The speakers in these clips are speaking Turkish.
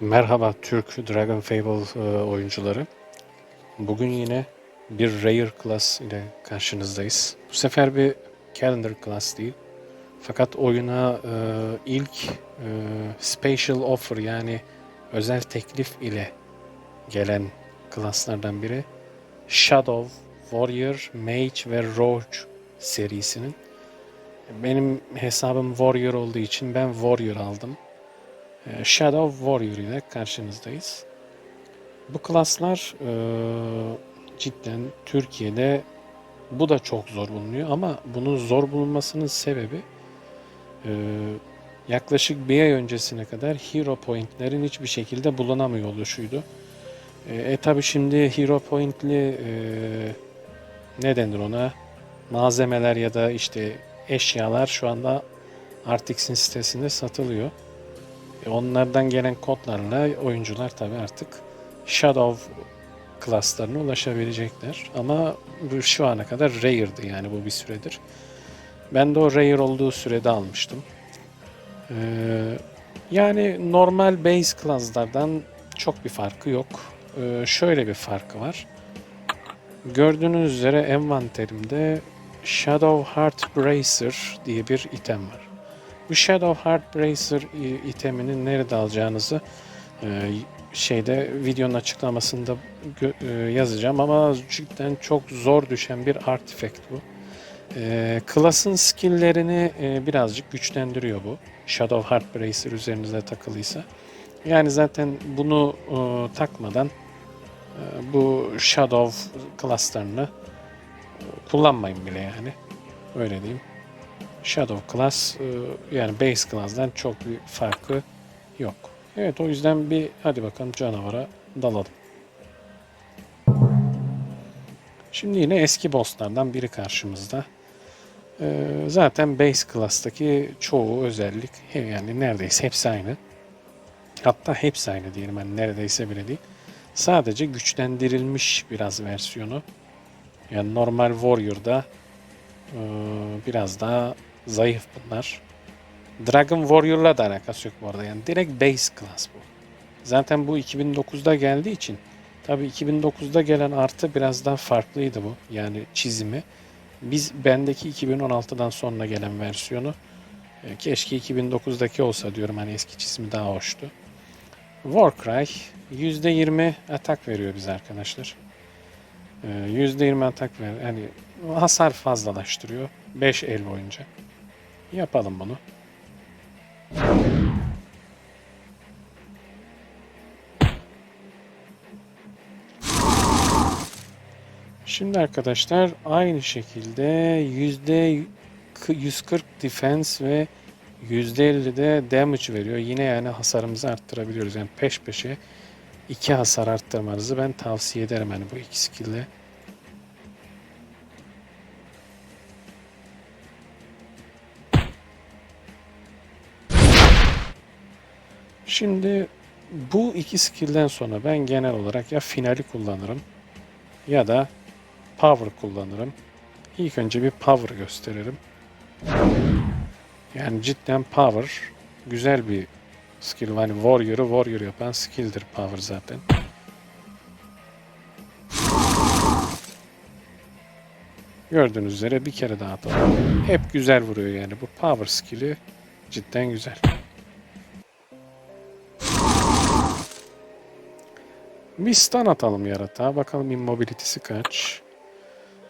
Merhaba Türk Dragon Fable e, oyuncuları. Bugün yine bir Rare Class ile karşınızdayız. Bu sefer bir Calendar Class değil. Fakat oyuna e, ilk e, Special Offer yani özel teklif ile gelen klaslardan biri Shadow, Warrior, Mage ve Rogue serisinin. Benim hesabım Warrior olduğu için ben Warrior aldım. Ee, Shadow Warrior ile karşınızdayız. Bu klaslar e, cidden Türkiye'de bu da çok zor bulunuyor ama bunun zor bulunmasının sebebi e, yaklaşık bir ay öncesine kadar hero pointlerin hiçbir şekilde bulunamıyor oluşuydu. E, e tabi şimdi hero pointli e, ne denir ona malzemeler ya da işte eşyalar şu anda Artix'in sitesinde satılıyor. E, Onlardan gelen kodlarla oyuncular tabi artık Shadow klaslarına ulaşabilecekler. Ama bu şu ana kadar Rare'dı yani bu bir süredir. Ben de o Rare olduğu sürede almıştım. Ee, yani normal base klaslardan çok bir farkı yok. Ee, şöyle bir farkı var. Gördüğünüz üzere envanterimde Shadow Heart Bracer diye bir item var. Bu Shadow Heart Bracer i- itemini nerede alacağınızı e, şeyde videonun açıklamasında e, yazacağım ama cidden çok zor düşen bir artifact bu. E, Class'ın skill'lerini e, birazcık güçlendiriyor bu. Shadow Heart Bracer üzerinize takılıysa. Yani zaten bunu e, takmadan e, bu Shadow klaslarını e, kullanmayın bile yani. Öyle diyeyim. Shadow Class e, yani Base Class'dan çok bir farkı yok. Evet o yüzden bir hadi bakalım canavara dalalım. Şimdi yine eski bosslardan biri karşımızda. E, zaten Base Class'taki çoğu özellik yani neredeyse hepsi aynı. Hatta hepsi aynı diyelim hani neredeyse bile değil. Sadece güçlendirilmiş biraz versiyonu. Yani normal Warrior'da e, biraz daha zayıf bunlar. Dragon Warrior'la da alakası yok bu arada. Yani direkt base class bu. Zaten bu 2009'da geldiği için tabii 2009'da gelen artı biraz daha farklıydı bu. Yani çizimi. Biz bendeki 2016'dan sonra gelen versiyonu e, keşke 2009'daki olsa diyorum hani eski çizimi daha hoştu. Warcry %20 atak veriyor bize arkadaşlar. E, %20 atak ver. Yani hasar fazlalaştırıyor 5 el boyunca. Yapalım bunu. Şimdi arkadaşlar aynı şekilde yüzde 140 defense ve %50 de damage veriyor. Yine yani hasarımızı arttırabiliyoruz. Yani peş peşe iki hasar arttırmanızı ben tavsiye ederim hani bu iki skill'le. Şimdi bu iki skill'den sonra ben genel olarak ya finali kullanırım ya da power kullanırım. İlk önce bir power gösteririm. Yani cidden power güzel bir skill. Hani warrior'ı warrior yapan skill'dir power zaten. Gördüğünüz üzere bir kere daha atalım. Hep güzel vuruyor yani. Bu power skill'i cidden güzel. Bir stun atalım yaratığa. Bakalım immobility'si kaç.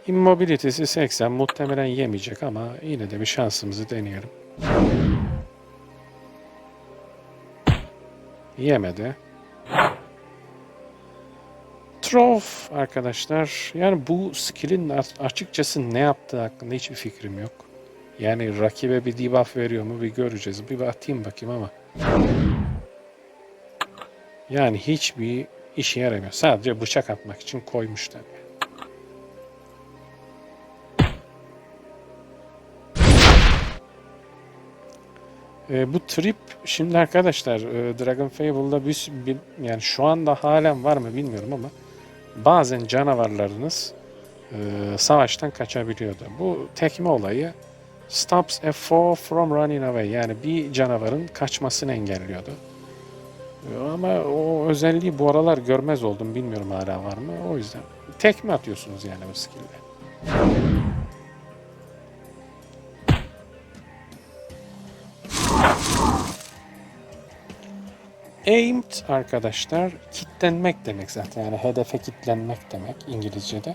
Immobility'si 80. Muhtemelen yemeyecek ama yine de bir şansımızı deneyelim. Yemedi. Trof arkadaşlar. Yani bu skill'in açıkçası ne yaptığı hakkında hiçbir fikrim yok. Yani rakibe bir debuff veriyor mu bir göreceğiz. Bir atayım bakayım ama. Yani hiçbir işe yaramıyor. Sadece bıçak atmak için koymuşlar. E, bu trip şimdi arkadaşlar e, Dragon Fable'da bir, bir yani şu anda halen var mı bilmiyorum ama bazen canavarlarınız e, savaştan kaçabiliyordu. Bu tekme olayı stops a foe from running away yani bir canavarın kaçmasını engelliyordu. Ee, Ama o özelliği bu aralar görmez oldum. Bilmiyorum hala var mı. O yüzden tekme atıyorsunuz yani bu skill'de. Aimed arkadaşlar kitlenmek demek zaten yani hedefe kitlenmek demek İngilizce'de.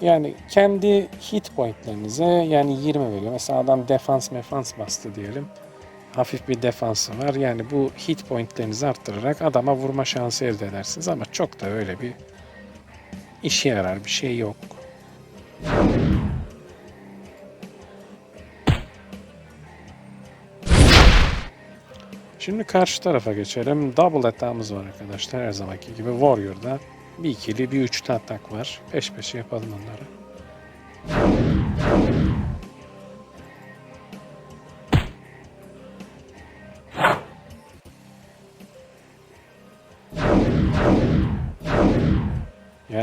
Yani kendi hit pointlerinize yani 20 veriyor. Mesela adam defans mefans bastı diyelim. Hafif bir defansı var. Yani bu hit pointlerinizi arttırarak adama vurma şansı elde edersiniz ama çok da öyle bir işe yarar bir şey yok. Şimdi karşı tarafa geçelim. Double atağımız var arkadaşlar her zamanki gibi. Warrior'da bir ikili bir üçlü atak var. Peş peşe yapalım onları.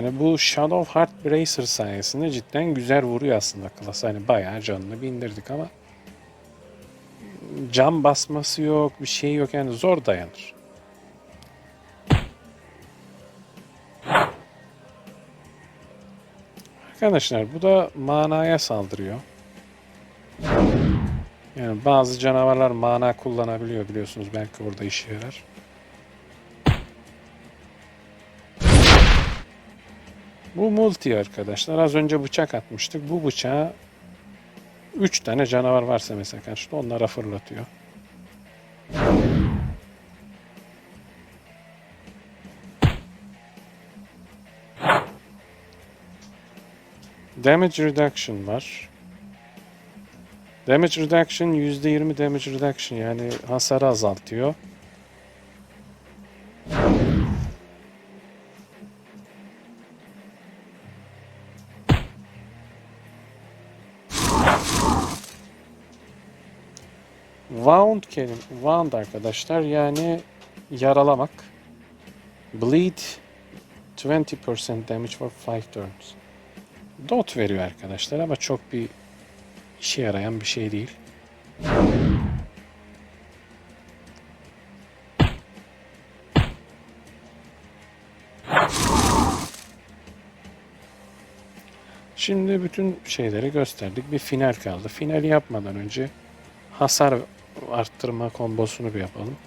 Yani bu Shadow Heart Bracer sayesinde cidden güzel vuruyor aslında klas. Hani bayağı canını bindirdik ama cam basması yok, bir şey yok yani zor dayanır. Arkadaşlar bu da manaya saldırıyor. Yani bazı canavarlar mana kullanabiliyor biliyorsunuz belki orada işe yarar. Bu multi arkadaşlar. Az önce bıçak atmıştık. Bu bıçağı 3 tane canavar varsa mesela karşıda onlara fırlatıyor. Damage reduction var. Damage reduction %20 damage reduction yani hasarı azaltıyor. Wound kelim wound arkadaşlar yani yaralamak. Bleed 20% damage for 5 turns. Dot veriyor arkadaşlar ama çok bir işe yarayan bir şey değil. Şimdi bütün şeyleri gösterdik. Bir final kaldı. Finali yapmadan önce hasar arttırma kombosunu bir yapalım.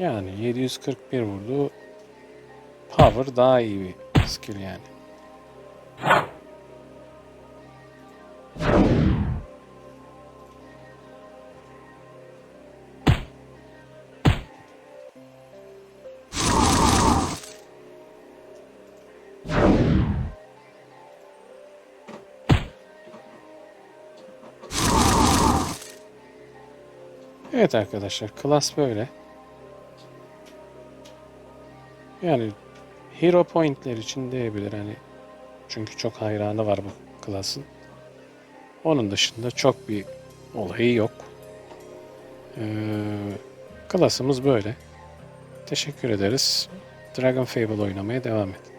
Yani 741 vurdu. Power daha iyi bir skill yani. Evet arkadaşlar, klas böyle. Yani hero pointler için diyebilir hani. Çünkü çok hayranı var bu klasın. Onun dışında çok bir olayı yok. Ee, klasımız böyle. Teşekkür ederiz. Dragon Fable oynamaya devam et.